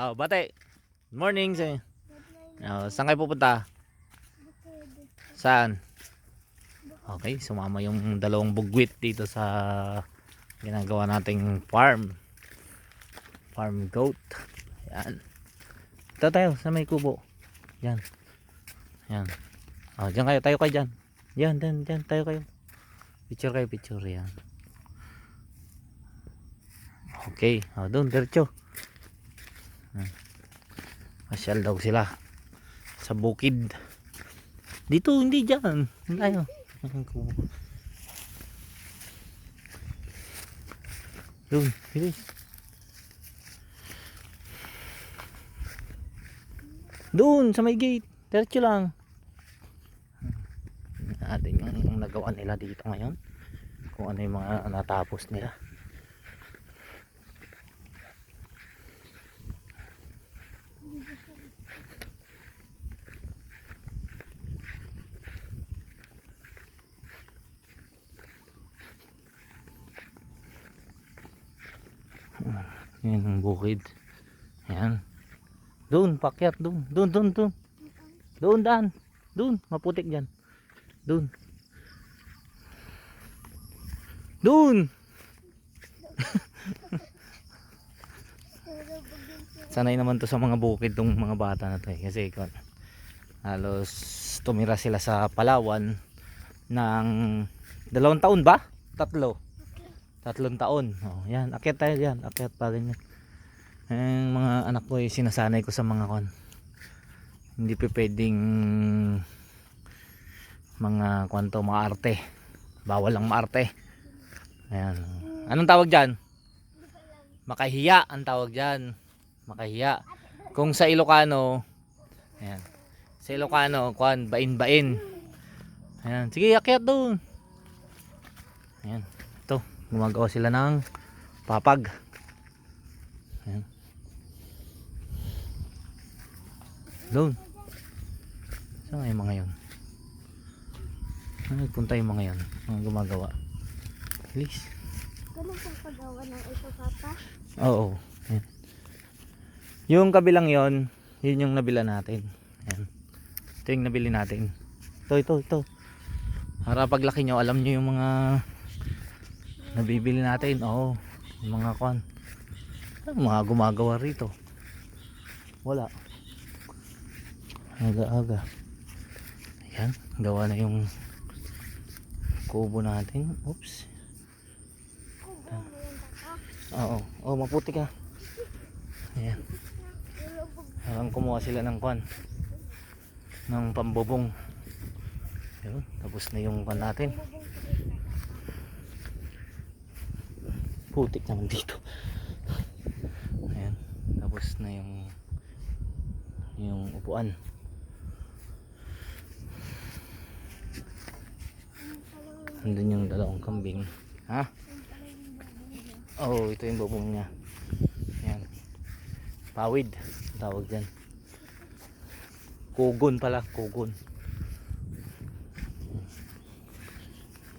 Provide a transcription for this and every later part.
Oh, bate. Morning. Sa oh, saan kayo pupunta? Saan? Okay, sumama yung dalawang bugwit dito sa ginagawa nating farm. Farm goat. Yan. Ito tayo sa may kubo. Yan. Yan. Oh, diyan kayo. Tayo kayo dyan. Yan, dyan, dyan. Tayo kayo. Picture kayo, picture. Yan. Okay. Oh, doon, diretso. Masyal daw sila. Sa bukid. Dito, hindi. Ang kubo. Doon, bilis. Doon, sa may gate. Diretso lang. Natin yung nagawa nila dito ngayon. Kung ano yung mga natapos nila. Yan ang bukid. Yan. Doon, pakyat doon. Doon, doon, doon. Doon, daan. Doon, maputik dyan. Doon. Doon. Sanay naman to sa mga bukid tong mga bata na to eh. Kasi kon halos tumira sila sa Palawan ng dalawang taon ba? Tatlo. Tatlong taon. Oh, yan, akyat tayo diyan. Akyat pa rin yan. Mga anak ko eh, sinasanay ko sa mga kon. Hindi pa pwedeng mga kwanto, mga arte. Bawal lang maarte. Ayan. Anong tawag dyan? Makahiya ang tawag dyan. Makahiya. Kung sa Ilocano, ayan. Sa Ilocano, kwan, bain-bain. Ayan. Sige, akyat doon. Ayan. Gumagawa sila ng papag. Ayan. Doon. Saan yung mga yun? Saan nagpunta yung mga yun? Mga gumagawa. Please. Paggawa ng ito, Papa? Oo. Ayan. Yung kabilang yon, yun yung nabila natin. Ayan. Ito yung nabili natin. Ito, ito, ito. Para paglaki nyo, alam nyo yung mga nabibili natin. Yung mga kwan. Ano mga gumagawa rito? Wala. Aga-aga. Ayan. Gawa na yung kubo natin. Oops. Oo. Oh, maputi ka. Ayan. Parang kumuha sila ng kwan. Ng pambubong. Ayun, tapos na yung kwan natin. Putik naman dito. Ayan, tapos na yung yung upuan. Andun yung dalawang kambing. Ha? Oh, ito yung bubong niya. Ayan. Pawid. Tawag dyan. Kugon pala. Kugon.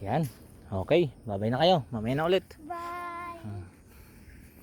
Yan. Okay. Babay na kayo. Mamaya na ulit. Bye!